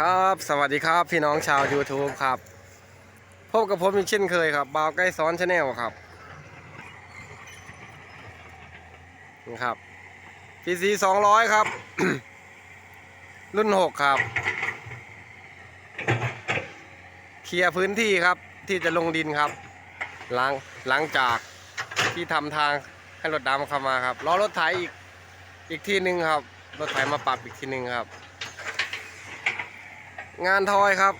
ครับ สวัสดีครับพี่น้องชาว YouTube ครับ พบกับผมอีกเช่นเคยครับ บาวใกล้ซ้อนชาแนลครับนี่ครับ PC 200ครับ รุ่น6ครับ เคลียร์พื้นที่ครับที่จะลงดินครับ หลังหลังจากที่ทำทางให้รถดำเข้ามาครับล้อรถไถอีกอีกที่หนึ่งครับ รถไถมาปรับอีกทีหนึ่งครับ งานทอยครับ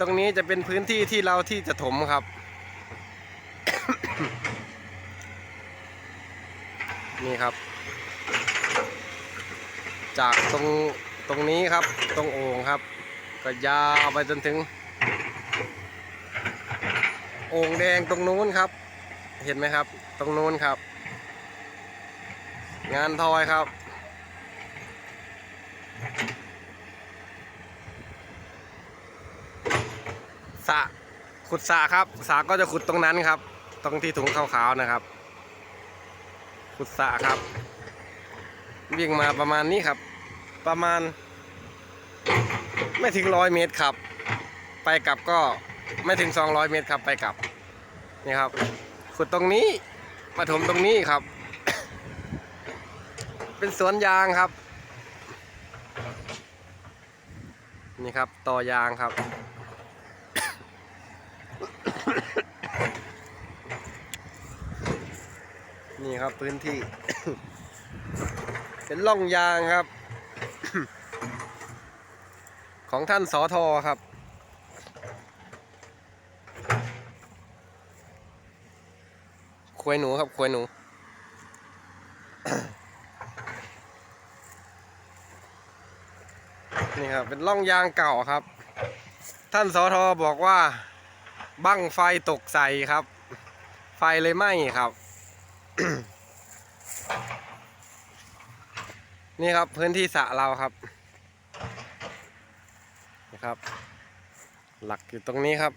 ตรงนี้จะเป็นพื้นที่ที่เราที่จะถมครับ นี่ครับ จากตรงตรงนี้ครับ ตรงโอ่งครับ ก็ยาวไปจนถึง โอ่งแดงตรงนู้นครับ เห็นไหมครับ ตรงนู้นครับ งานทอยครับ สระขุดสระครับสระก็จะขุดตรงนั้นครับ ตรงที่ถุงขาวๆนะครับ ขุดสระครับ วิ่งมาประมาณนี้ครับ ประมาณ ไม่ถึงร้อยเมตรครับ ไปกลับก็ไม่ถึง 200 เมตรครับไปกลับนี่ครับ ขุดตรงนี้มาถมตรงนี้ครับ เป็นสวนยางครับ นี่ครับต่อยางครับ นี่ครับพื้นที่ เป็นร่องยางครับ ของท่านสอทอครับควยหนูครับควยหนูนี่ครับเป็นร่องยางเก่าครับ ท่านสอทอบอกว่า บั้งไฟตกใส่ครับ ไฟเลยไหม้ครับ นี่ครับพื้นที่สระเราครับนะครับ หลักอยู่ตรงนี้ครับ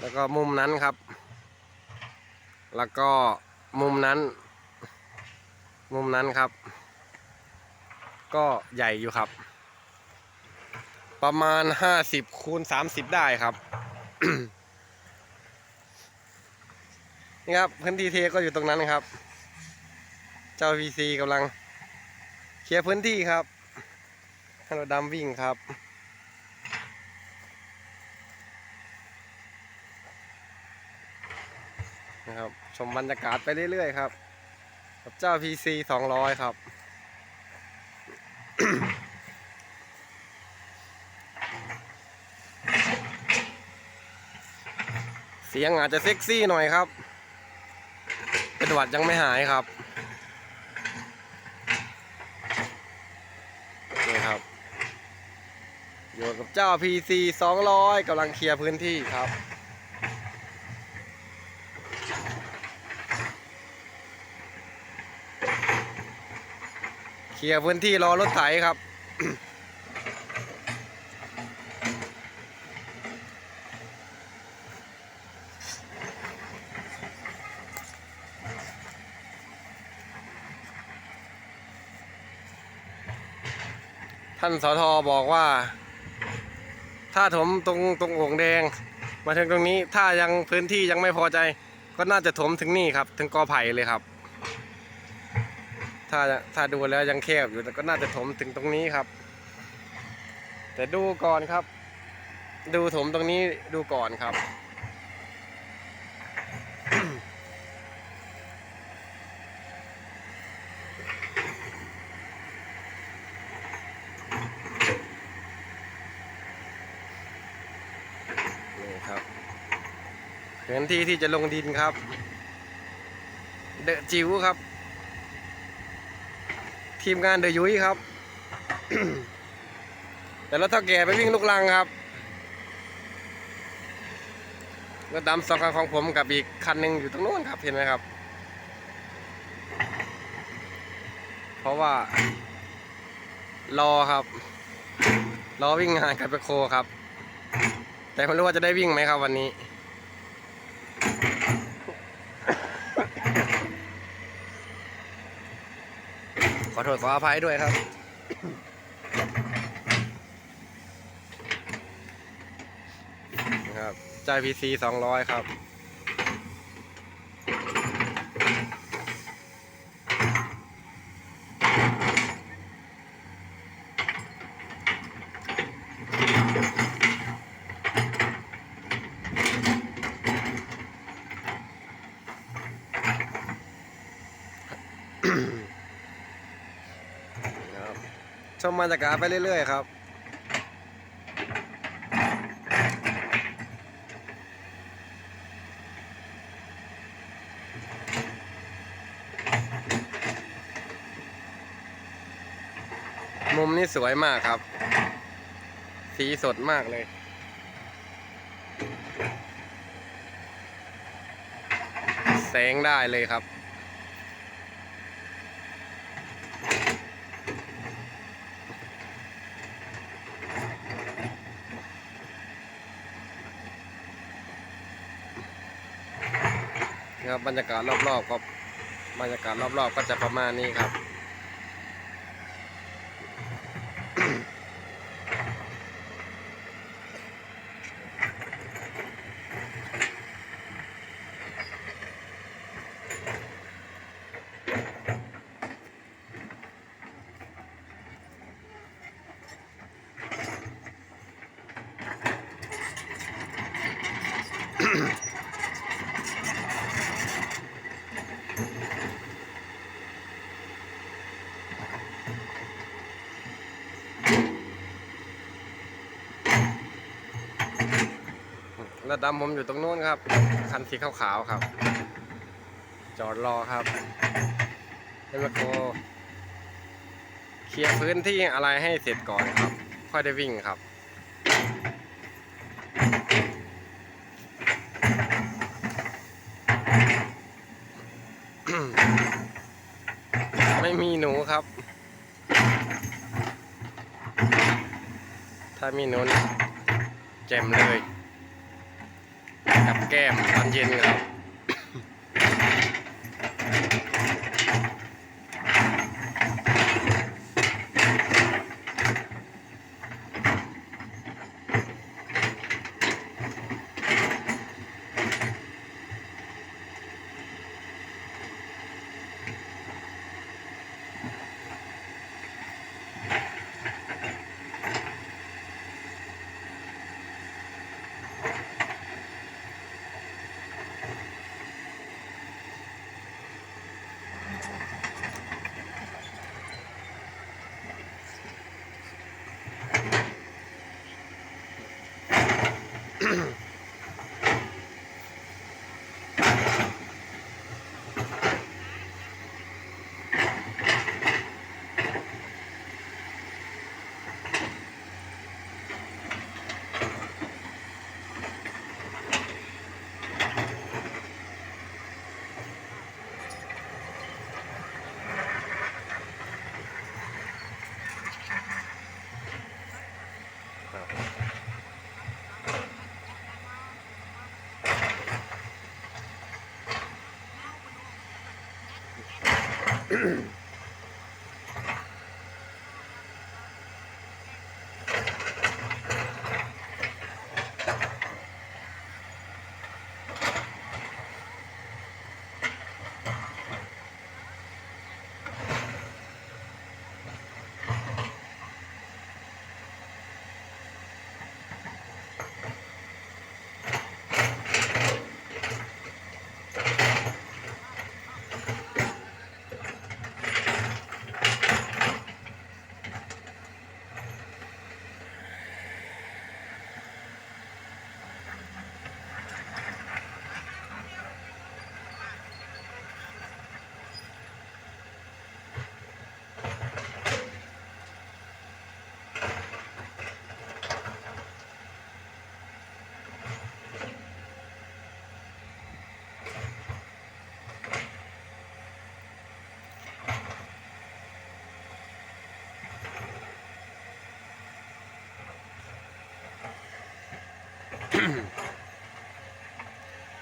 แล้วก็มุมนั้นครับ แล้วก็มุมนั้น มุมนั้นครับ ก็ใหญ่อยู่ครับ ประมาณห้าสิบคูณสามสิบได้ครับ นี่ครับพื้นที่เทก็อยู่ตรงนั้นครับ เจ้า VC กำลังเคลียร์พื้นที่ครับให้รถดำวิ่งครับ นะครับ ชมบรรยากาศไปเรื่อยๆครับ กับเจ้า PC 200 ครับเสียงอาจจะเซ็กซี่หน่อยครับ เป็นหวัดยังไม่หายครับนี่ครับอยู่กับเจ้า PC 200กำลังเคลียร์พื้นที่ครับเคลียร์พื้นที่รอรถไถครับานสอทอบอกว่า ถ้าถมตรงตรงโอ่งแดง มาถึงตรงนี้ถ้ายังพื้นที่ยังไม่พอใจ ก็น่าจะถมถึงนี่ครับ ถึงกอไผ่เลยครับ ถ้าถ้าดูแล้วยังแคบอยู่แต่ก็น่าจะถมถึงตรงนี้ครับ แต่ดูก่อนครับ ดูถมตรงนี้ดูก่อนครับ พื้นที่ที่จะลงดินครับ เดอะจิ๋วครับ ทีมงานเดอะยุ้ยครับ แต่รถเท่าแก่ไปวิ่งลูกลังครับรถดำสองคันของผมกับอีกคันหนึ่งอยู่ตรงโน้นครับเห็นไหมครับ เพราะว่า รอครับ รอวิ่งงานกับไปโคครับ แต่ไม่รู้ว่าจะได้วิ่งไหมครับวันนี้ ขอโทษขออภัยด้วยครับครับจ่ายพีซีสองร้อยครับอืม ชมบรรยากาศไปเรื่อยๆครับมุมนี้สวยมากครับ สีสดมากเลย แสงได้เลยครับ ครับบรรยากาศรอบๆครับบรรยากาศรอบๆ ก็จะประมาณนี้ครับ ระดำผมอยู่ตรงนู้นครับ คันสีขาวๆครับ จอดรอครับเอ็มาโกเคลียร์พื้นที่อะไรให้เสร็จก่อนครับ ค่อยได้วิ่งครับไม่มีหนูครับ ถ้ามีหนูนี่แจ่มเลย กับแก้มตอนเย็นครับ うん。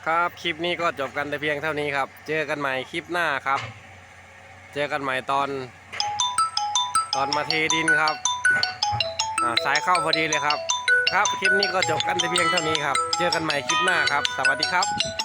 ครับคลิปนี้ก็จบกันแต่เพียงเท่านี้ครับ เจอกันใหม่คลิปหน้าครับ เจอกันใหม่ตอน ตอนมาเทดินครับสายเข้าพอดีเลยครับ ครับคลิปนี้ก็จบกันแต่เพียงเท่านี้ครับ เจอกันใหม่คลิปหน้าครับ สวัสดีครับ